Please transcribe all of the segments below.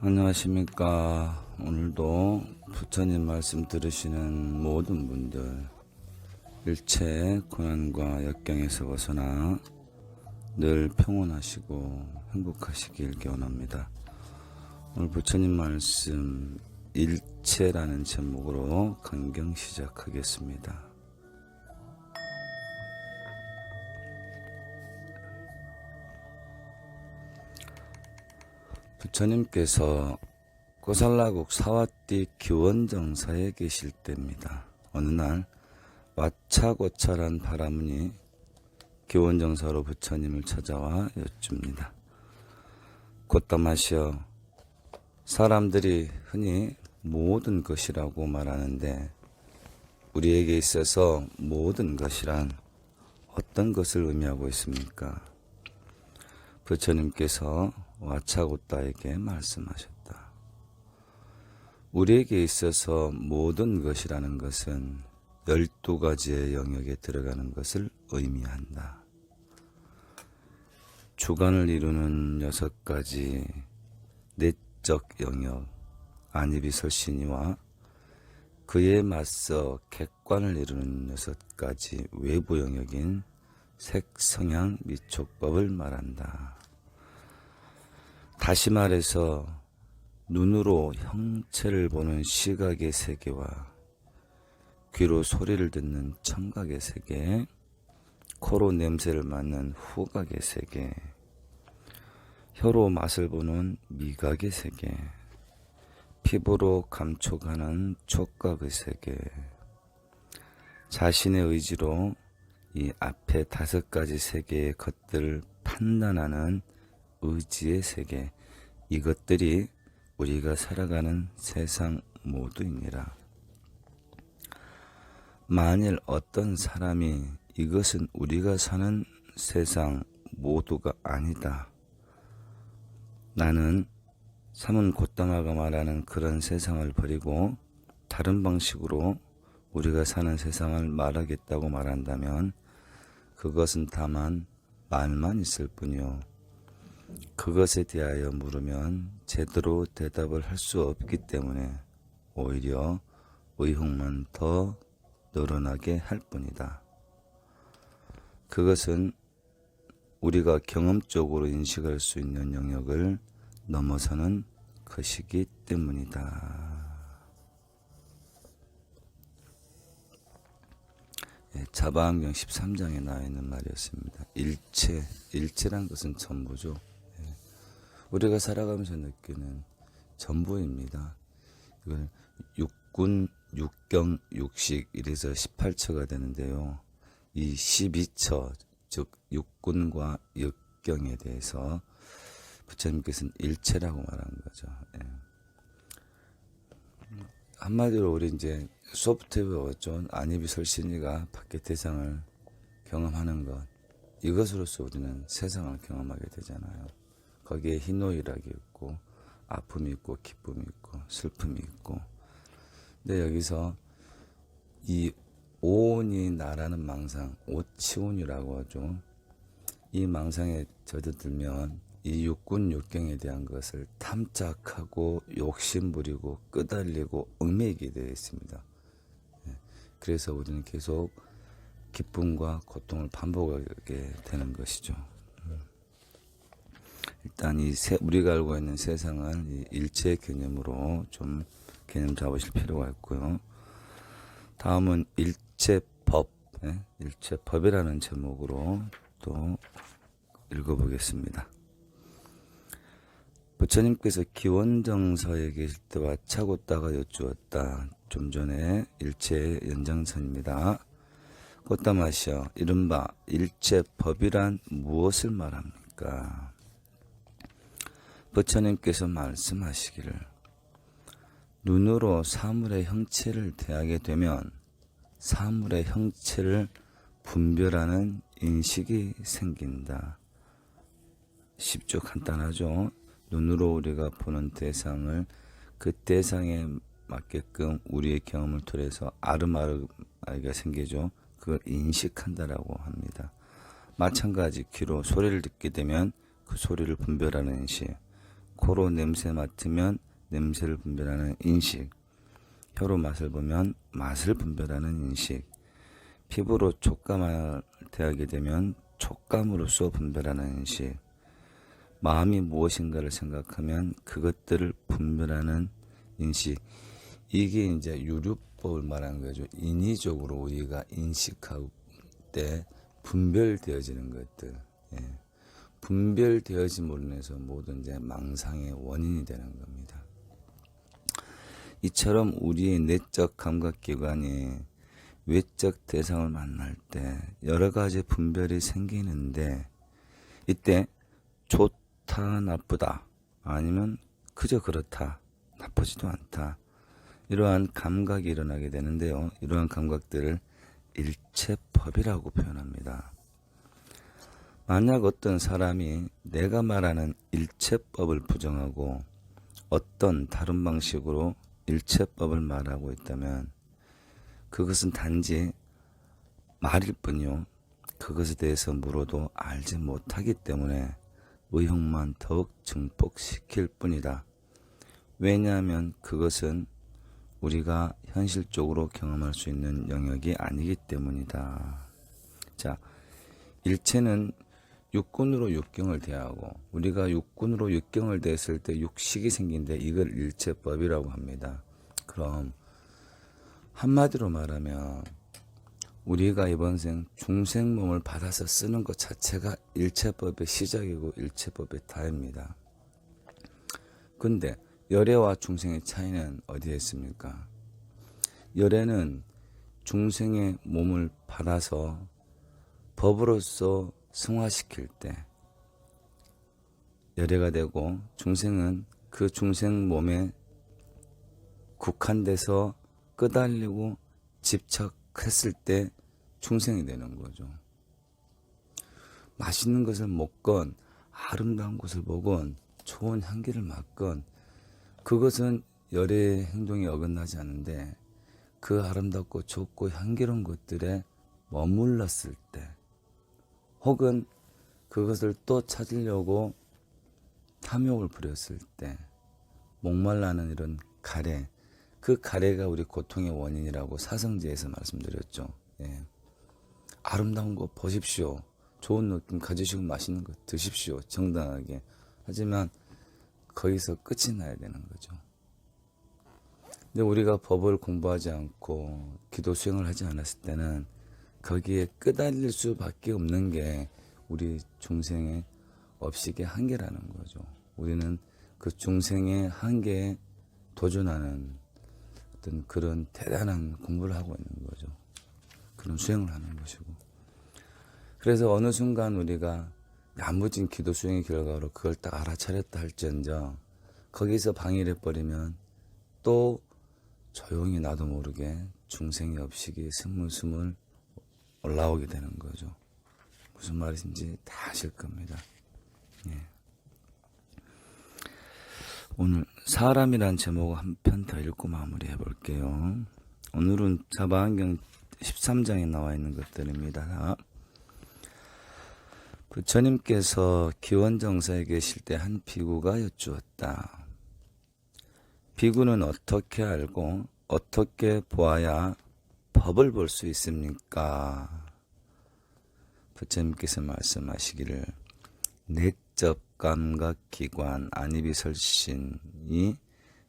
안녕하십니까. 오늘도 부처님 말씀 들으시는 모든 분들, 일체 고난과 역경에서 벗어나 늘 평온하시고 행복하시길 기원합니다. 오늘 부처님 말씀 일체라는 제목으로 강경 시작하겠습니다. 부처님께서 고살라국 사와띠 기원정사에 계실 때입니다. 어느 날 와차고차란 바라문이 기원정사로 부처님을 찾아와 여쭙니다. 곧다마시어 사람들이 흔히 모든 것이라고 말하는데 우리에게 있어서 모든 것이란 어떤 것을 의미하고 있습니까? 부처님께서 와차고따에게 말씀하셨다. 우리에게 있어서 모든 것이라는 것은 열두 가지의 영역에 들어가는 것을 의미한다. 주관을 이루는 여섯 가지 내적 영역, 안입이 설신이와 그에 맞서 객관을 이루는 여섯 가지 외부 영역인 색, 성향, 미촉법을 말한다. 다시 말해서 눈으로 형체를 보는 시각의 세계와 귀로 소리를 듣는 청각의 세계, 코로 냄새를 맡는 후각의 세계, 혀로 맛을 보는 미각의 세계, 피부로 감촉하는 촉각의 세계, 자신의 의지로 이 앞에 다섯 가지 세계의 것들을 판단하는 의지의 세계, 이것들이 우리가 살아가는 세상 모두이니라. 만일 어떤 사람이 이것은 우리가 사는 세상 모두가 아니다. 나는 삼은 곧다마가 말하는 그런 세상을 버리고 다른 방식으로 우리가 사는 세상을 말하겠다고 말한다면 그것은 다만 말만 있을 뿐이요. 그것에 대하여 물으면 제대로 대답을 할 수 없기 때문에 오히려 의혹만 더 늘어나게 할 뿐이다. 그것은 우리가 경험적으로 인식할 수 있는 영역을 넘어서는 것이기 때문이다. 예, 자바안경 13장에 나와 있는 말이었습니다. 일체, 일체란 것은 전부죠. 예, 우리가 살아가면서 느끼는 전부입니다. 이걸 육군, 육경, 육식 이래서 18처가 되는데요. 이 12처, 즉 육군과 육경에 대해서 부처님께서는 일체라고 말한 거죠. 예. 한마디로 우리 이제 소프트웨어 배웠죠. 안입이 설신이가 밖의 대상을 경험하는 것. 이것으로서 우리는 세상을 경험하게 되잖아요. 거기에 희노애락이 있고 아픔이 있고 기쁨이 있고 슬픔이 있고. 근데 여기서 이 오온이 나라는 망상, 오치온이라고 하죠. 이 망상에 젖어들면 이 육군 육경에 대한 것을 탐착하고 욕심부리고 끄달리고 얽매이게 되어 있습니다. 예, 그래서 우리는 계속 기쁨과 고통을 반복하게 되는 것이죠. 음. 일단 이 세, 우리가 알고 있는 세상을 이 일체 개념으로 좀 개념 잡으실 필요가 있고요. 다음은 일체법, 예, 일체법이라는 제목으로 또 읽어보겠습니다. 부처님께서 기원정서에 계실 때와 차고따가 여쭈었다. 좀 전에 일체 연장선입니다. 꽃다마시여 이른바 일체법이란 무엇을 말합니까? 부처님께서 말씀하시기를 눈으로 사물의 형체를 대하게 되면 사물의 형체를 분별하는 인식이 생긴다. 쉽죠? 간단하죠? 눈으로 우리가 보는 대상을 그 대상에 맞게끔 우리의 경험을 통해서 아름아름하게 생기죠. 그걸 인식한다라고 합니다. 마찬가지 귀로 소리를 듣게 되면 그 소리를 분별하는 인식, 코로 냄새 맡으면 냄새를 분별하는 인식, 혀로 맛을 보면 맛을 분별하는 인식, 피부로 촉감을 대하게 되면 촉감으로써 분별하는 인식, 마음이 무엇인가를 생각하면 그것들을 분별하는 인식. 이게 이제 유류법을 말하는 거죠. 인위적으로 우리가 인식할 때 분별되어지는 것들. 예. 분별되어짐으로 인해서 모든 망상의 원인이 되는 겁니다. 이처럼 우리의 내적 감각기관이 외적 대상을 만날 때 여러 가지 분별이 생기는데 이때 좋다 나쁘다 아니면 그저 그렇다 나쁘지도 않다 이러한 감각이 일어나게 되는데요 이러한 감각들을 일체법이라고 표현합니다 만약 어떤 사람이 내가 말하는 일체법을 부정하고 어떤 다른 방식으로 일체법을 말하고 있다면 그것은 단지 말일 뿐이요. 그것에 대해서 물어도 알지 못하기 때문에 의혹만 더욱 증폭시킬 뿐이다. 왜냐하면 그것은 우리가 현실적으로 경험할 수 있는 영역이 아니기 때문이다. 자, 일체는 육군으로 육경을 대하고 우리가 육군으로 육경을 대했을 때 육식이 생긴데 이걸 일체법이라고 합니다. 그럼 한마디로 말하면 우리가 이번 생 중생 몸을 받아서 쓰는 것 자체가 일체법의 시작이고 일체법의 다입니다. 근데 열애와 중생의 차이는 어디에 있습니까? 열애는 중생의 몸을 받아서 법으로서 승화시킬 때 열애가 되고 중생은 그 중생 몸에 국한돼서 끄달리고 집착했을 때 중생이 되는 거죠. 맛있는 것을 먹건 아름다운 것을 보건 좋은 향기를 맡건 그것은 열의 행동이 어긋나지 않는데 그 아름답고 좋고 향기로운 것들에 머물렀을 때 혹은 그것을 또 찾으려고 탐욕을 부렸을 때 목말라는 이런 가래 그 가래가 우리 고통의 원인이라고 사성제에서 말씀드렸죠. 예. 아름다운 거 보십시오. 좋은 느낌 가지시고 맛있는 거 드십시오. 정당하게. 하지만 거기서 끝이 나야 되는 거죠. 근데 우리가 법을 공부하지 않고 기도 수행을 하지 않았을 때는 거기에 끄달릴 수밖에 없는 게 우리 중생의 업식의 한계라는 거죠. 우리는 그 중생의 한계에 도전하는 어떤 그런 대단한 공부를 하고 있는 거죠. 그런 수행을 하는 것이고. 그래서 어느 순간 우리가 야무진 기도 수행의 결과로 그걸 딱 알아차렸다 할지언정 거기서 방해를 버리면 또 조용히 나도 모르게 중생의 업식이 스물스물 올라오게 되는 거죠. 무슨 말인지 다 아실 겁니다. 예. 오늘 사람이란 제목을 한편 더 읽고 마무리해 볼게요. 오늘은 자바안경 13장에 나와 있는 것들입니다. 부처님께서 기원정사에 계실 때 한 비구가 여쭈었다. 비구는 어떻게 알고 어떻게 보아야 법을 볼 수 있습니까? 부처님께서 말씀하시기를 내적 감각 기관 안입이 설신이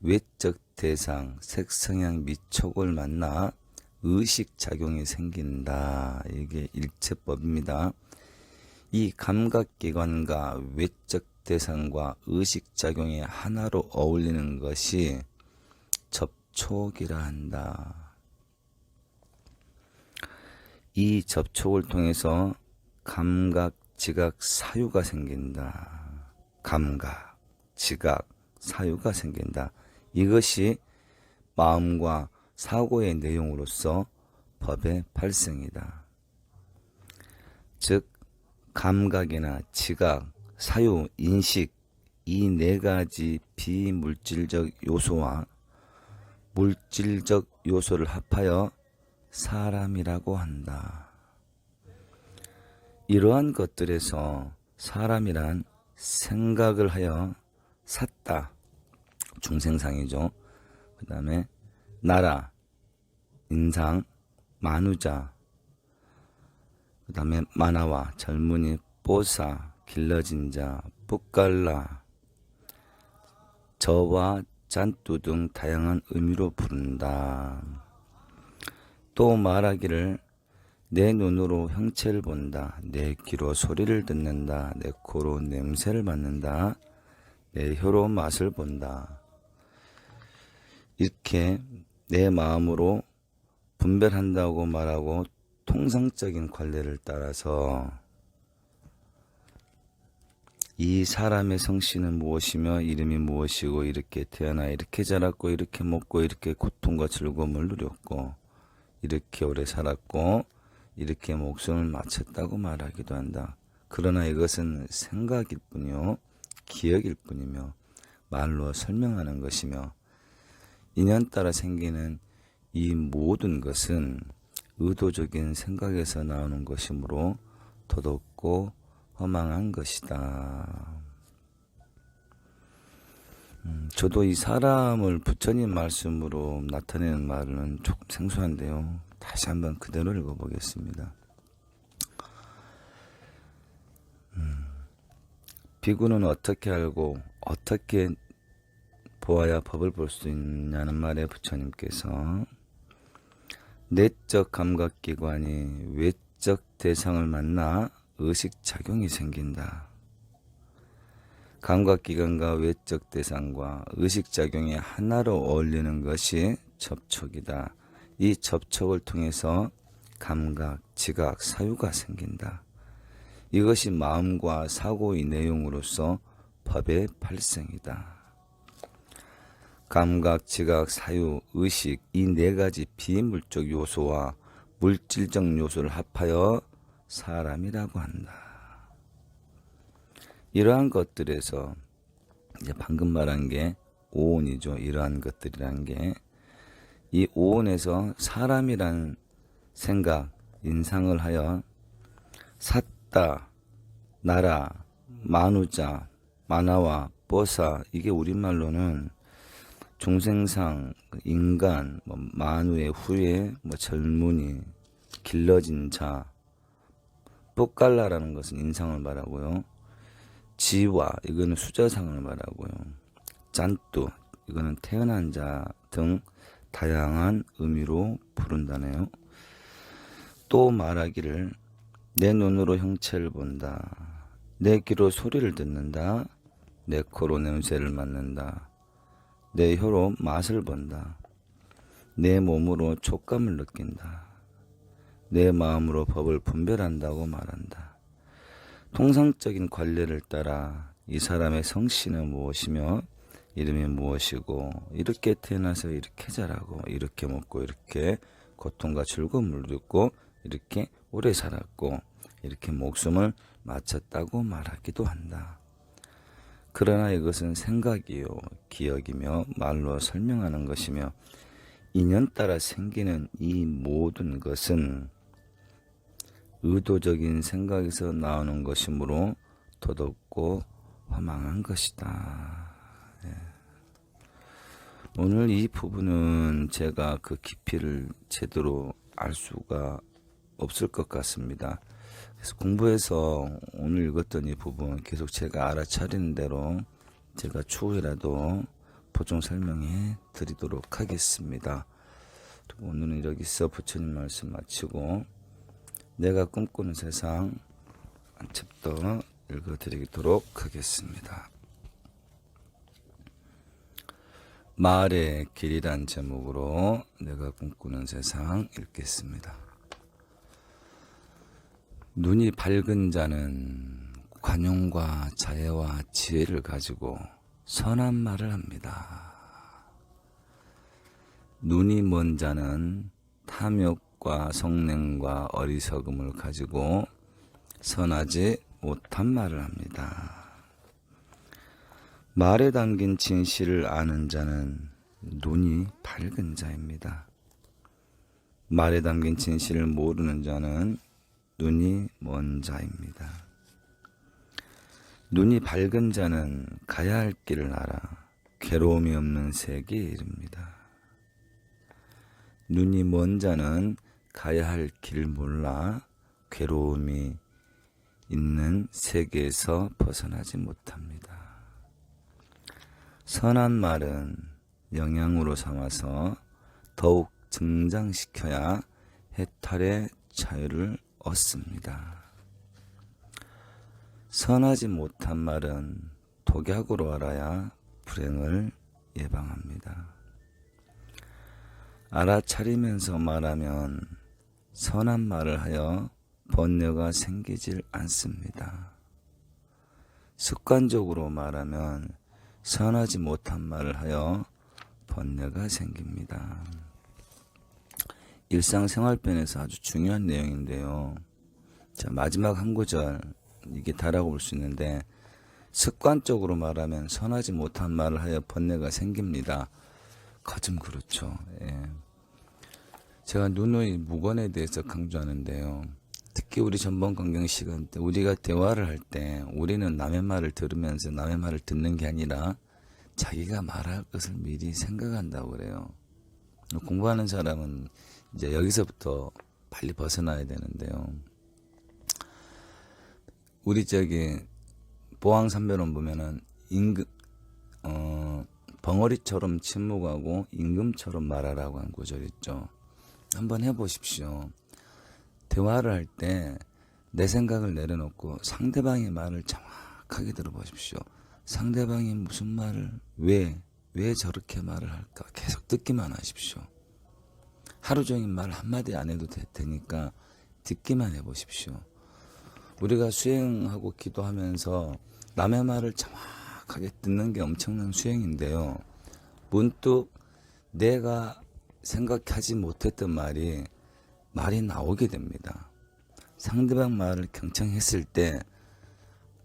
외적 대상 색성향 미촉을 만나 의식 작용이 생긴다. 이게 일체법입니다. 이 감각 기관과 외적 대상과 의식 작용이 하나로 어울리는 것이 접촉이라 한다. 이 접촉을 통해서 감각, 지각, 사유가 생긴다. 감각, 지각, 사유가 생긴다. 이것이 마음과 사고의 내용으로서 법의 발생이다. 즉, 감각이나 지각, 사유, 인식, 이 네 가지 비물질적 요소와 물질적 요소를 합하여 사람이라고 한다. 이러한 것들에서 사람이란 생각을 하여 샀다. 중생상이죠. 그 다음에 나라, 인상, 만우자. 그 다음에 만화와 젊은이, 뽀사, 길러진 자, 뿌깔라, 저와 잔뚜 등 다양한 의미로 부른다. 또 말하기를 내 눈으로 형체를 본다. 내 귀로 소리를 듣는다. 내 코로 냄새를 맡는다. 내 혀로 맛을 본다. 이렇게 내 마음으로 분별한다고 말하고 통상적인 관례를 따라서 이 사람의 성씨는 무엇이며 이름이 무엇이고 이렇게 태어나 이렇게 자랐고 이렇게 먹고 이렇게 고통과 즐거움을 누렸고 이렇게 오래 살았고 이렇게 목숨을 마쳤다고 말하기도 한다. 그러나 이것은 생각일 뿐이요 기억일 뿐이며 말로 설명하는 것이며 인연 따라 생기는 이 모든 것은 의도적인 생각에서 나오는 것이므로 도덕고 허망한 것이다. 음, 저도 이 사람을 부처님 말씀으로 나타내는 말은 조금 생소한데요. 다시 한번 그대로 읽어보겠습니다. 음, 비구는 어떻게 알고 어떻게 보아야 법을 볼 수 있냐는 말에 부처님께서 내적 감각기관이 외적 대상을 만나 의식작용이 생긴다. 감각기관과 외적 대상과 의식작용이 하나로 어울리는 것이 접촉이다. 이 접촉을 통해서 감각, 지각, 사유가 생긴다. 이것이 마음과 사고의 내용으로서 법의 발생이다. 감각, 지각, 사유, 의식 이 네 가지 비물적 요소와 물질적 요소를 합하여 사람이라고 한다. 이러한 것들에서 이제 방금 말한 게 오온이죠. 이러한 것들이란 게 이 오온에서 사람이란 생각, 인상을 하여 샀다, 나라, 만우자, 만화와 뽀사 이게 우리말로는 중생상, 인간, 뭐 만우의 후예, 뭐 젊은이, 길러진 자, 뿌깔라라는 것은 인상을 말하고요. 지와 이거는 수자상을 말하고요. 짠뚜 이거는 태어난 자 등 다양한 의미로 부른다네요. 또 말하기를 내 눈으로 형체를 본다. 내 귀로 소리를 듣는다. 내 코로 냄새를 맡는다. 내 혀로 맛을 본다. 내 몸으로 촉감을 느낀다. 내 마음으로 법을 분별한다고 말한다. 통상적인 관례를 따라 이 사람의 성씨는 무엇이며 이름이 무엇이고 이렇게 태어나서 이렇게 자라고 이렇게 먹고 이렇게 고통과 즐거움을 누렸고 이렇게 오래 살았고 이렇게 목숨을 마쳤다고 말하기도 한다. 그러나 이것은 생각이요 기억이며 말로 설명하는 것이며 인연 따라 생기는 이 모든 것은 의도적인 생각에서 나오는 것이므로 도덕고 허망한 것이다. 예. 오늘 이 부분은 제가 그 깊이를 제대로 알 수가 없을 것 같습니다. 그래서 공부해서 오늘 읽었던 이 부분 계속 제가 알아차리는 대로 제가 추후에라도 보충 설명해 드리도록 하겠습니다. 오늘은 여기서 부처님 말씀 마치고 내가 꿈꾸는 세상 한 챕터 읽어드리도록 하겠습니다. 말의 길이란 제목으로 내가 꿈꾸는 세상 읽겠습니다. 눈이 밝은 자는 관용과 자애와 지혜를 가지고 선한 말을 합니다. 눈이 먼 자는 탐욕 과 성냉과 어리석음을 가지고 선하지 못한 말을 합니다. 말에 담긴 진실을 아는 자는 눈이 밝은 자입니다. 말에 담긴 진실을 모르는 자는 눈이 먼 자입니다. 눈이 밝은 자는 가야 할 길을 알아 괴로움이 없는 세계에 이릅니다. 눈이 먼 자는 가야 할 길을 몰라 괴로움이 있는 세계에서 벗어나지 못합니다. 선한 말은 영양으로 삼아서 더욱 증장시켜야 해탈의 자유를 얻습니다. 선하지 못한 말은 독약으로 알아야 불행을 예방합니다. 알아차리면서 말하면 선한 말을 하여 번뇌가 생기질 않습니다. 습관적으로 말하면 선하지 못한 말을 하여 번뇌가 생깁니다. 일상생활편에서 아주 중요한 내용인데요. 자, 마지막 한 구절, 이게 다라고 볼 수 있는데, 습관적으로 말하면 선하지 못한 말을 하여 번뇌가 생깁니다. 거좀 그렇죠. 예. 제가 누누이 무건에 대해서 강조하는데요. 특히 우리 전번 강경 시간 때 우리가 대화를 할 때 우리는 남의 말을 들으면서 남의 말을 듣는 게 아니라 자기가 말할 것을 미리 생각한다고 그래요. 공부하는 사람은 이제 여기서부터 빨리 벗어나야 되는데요. 우리 저기 보항삼변론 보면은 임금 어 벙어리처럼 침묵하고 임금처럼 말하라고 한 구절 있죠. 한번 해보십시오. 대화를 할 때 내 생각을 내려놓고 상대방의 말을 정확하게 들어보십시오. 상대방이 무슨 말을 왜, 왜 저렇게 말을 할까 계속 듣기만 하십시오. 하루 종일 말 한마디 안 해도 되, 되니까 듣기만 해보십시오. 우리가 수행하고 기도하면서 남의 말을 정확하게 듣는 게 엄청난 수행인데요. 문득 내가 생각하지 못했던 말이 말이 나오게 됩니다. 상대방 말을 경청했을 때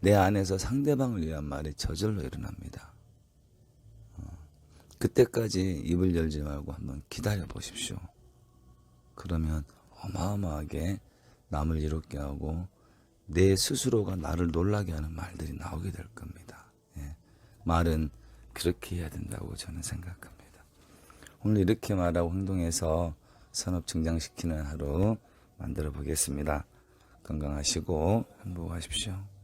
내 안에서 상대방을 위한 말이 저절로 일어납니다. 어, 그때까지 입을 열지 말고 한번 기다려 보십시오. 그러면 어마어마하게 남을 이롭게 하고 내 스스로가 나를 놀라게 하는 말들이 나오게 될 겁니다. 예. 말은 그렇게 해야 된다고 저는 생각합니다. 오늘 이렇게 말하고 행동해서 산업 증장시키는 하루 만들어 보겠습니다. 건강하시고 행복하십시오.